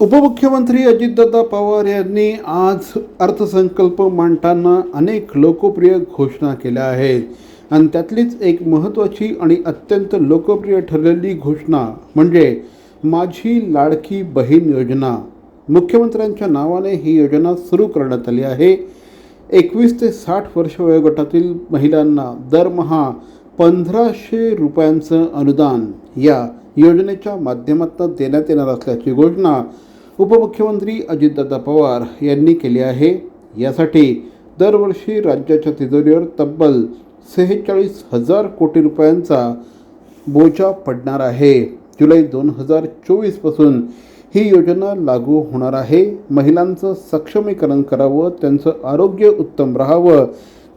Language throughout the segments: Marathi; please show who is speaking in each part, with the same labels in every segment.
Speaker 1: उपमुख्यमंत्री अजितदादा पवार यांनी आज अर्थसंकल्प मांडताना अनेक लोकप्रिय घोषणा केल्या आहेत. आणि त्यातलीच एक महत्त्वाची आणि अत्यंत लोकप्रिय ठरलेली घोषणा म्हणजे माझी लाडकी बहीण योजना. मुख्यमंत्र्यांच्या नावाने ही योजना सुरू करण्यात आली आहे. एकवीस ते साठ वर्ष वयोगटातील महिलांना दरमहा पंधराशे रुपयांचं अनुदान या योजनेच्या माध्यमातून देण्यात येणार असल्याची घोषणा उपमुख्यमंत्री अजितदादा पवार यांनी केली आहे. यासाठी दरवर्षी राज्याच्या तिजोरीवर तब्बल सेहेचाळीस हजार कोटी रुपयांचा बोजा पडणार आहे. जुलै दोन हजार चोवीसपासून ही योजना लागू होणार आहे. महिलांचं सक्षमीकरण करावं त्यांचं आरोग्य उत्तम राहावं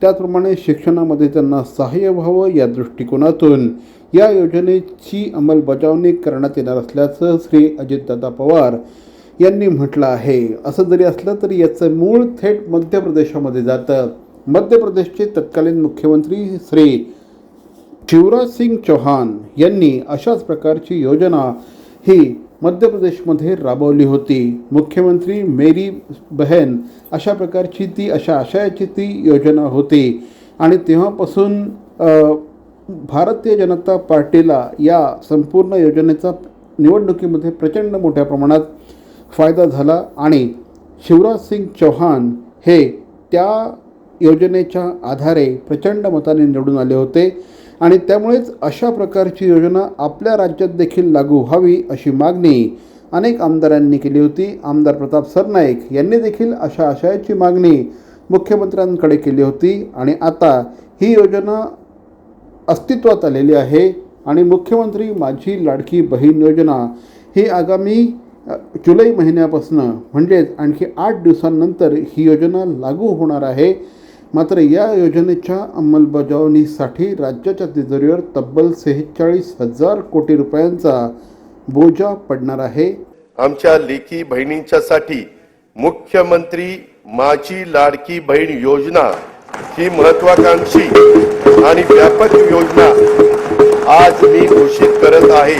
Speaker 1: त्याचप्रमाणे शिक्षणामध्ये त्यांना सहाय्य व्हावं या दृष्टिकोनातून या योजनेची अंमलबजावणी करण्यात येणार असल्याचं श्री अजितदादा पवार यांनी म्हटलं आहे. असं जरी असलं तरी याचं मूळ थेट मध्य प्रदेशामध्ये जातं. मध्य प्रदेशचे तत्कालीन मुख्यमंत्री श्री शिवराज सिंग चौहान यांनी अशाच प्रकारची योजना ही मध्य प्रदेशमध्ये राबवली होती. मुख्यमंत्री मेरी बहन अशा प्रकारची ती अशा आशयाची ती योजना होती. आणि तेव्हापासून भारतीय जनता पार्टीला या संपूर्ण योजनेचा निवडणुकीमध्ये प्रचंड मोठ्या प्रमाणात फायदा झाला आणि शिवराज सिंग चौहान हे त्या योजनेच्या आधारे प्रचंड मताने निवडून आले होते. आणि त्यामुळेच अशा प्रकारची योजना आपल्या राज्यात देखील लागू व्हावी अशी मागणी अनेक आमदारांनी केली होती. आमदार प्रताप सरनाईक यांनी देखील अशा आशयाची मागणी मुख्यमंत्र्यांकडे केली होती. आणि आता ही योजना अस्तित्वात आलेली आहे. आणि मुख्यमंत्री माझी लाडकी बहीण योजना ही आगामी जुलै महिन्यापासून म्हणजेच आणखी आठ दिवसांनंतर ही योजना लागू होणार आहे. मात्र या योजनेच्या अंमलबजावणीसाठी राज्याच्या तिजोरीवर तब्बल सेहेचाळीस हजार कोटी रुपयांचा बोजा पडणार आहे.
Speaker 2: आमच्या लेखी बहिणींच्यासाठी मुख्यमंत्री माझी लाडकी बहीण योजना ही महत्वाकांक्षी आणि व्यापक योजना आज मी घोषित करत आहे.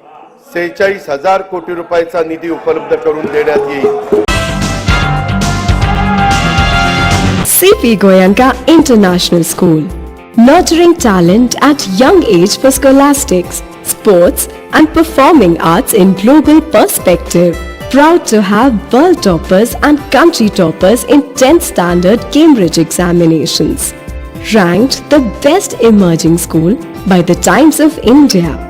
Speaker 2: सेहेचाळीस हजार कोटी रुपयाचा निधी उपलब्ध करून देण्यात येईल
Speaker 3: CP Goyanka International School. Nurturing talent at young age for scholastics, sports, and performing arts in global perspective. Proud to have world toppers and country toppers in 10th standard Cambridge examinations. Ranked the best emerging school by the Times of India.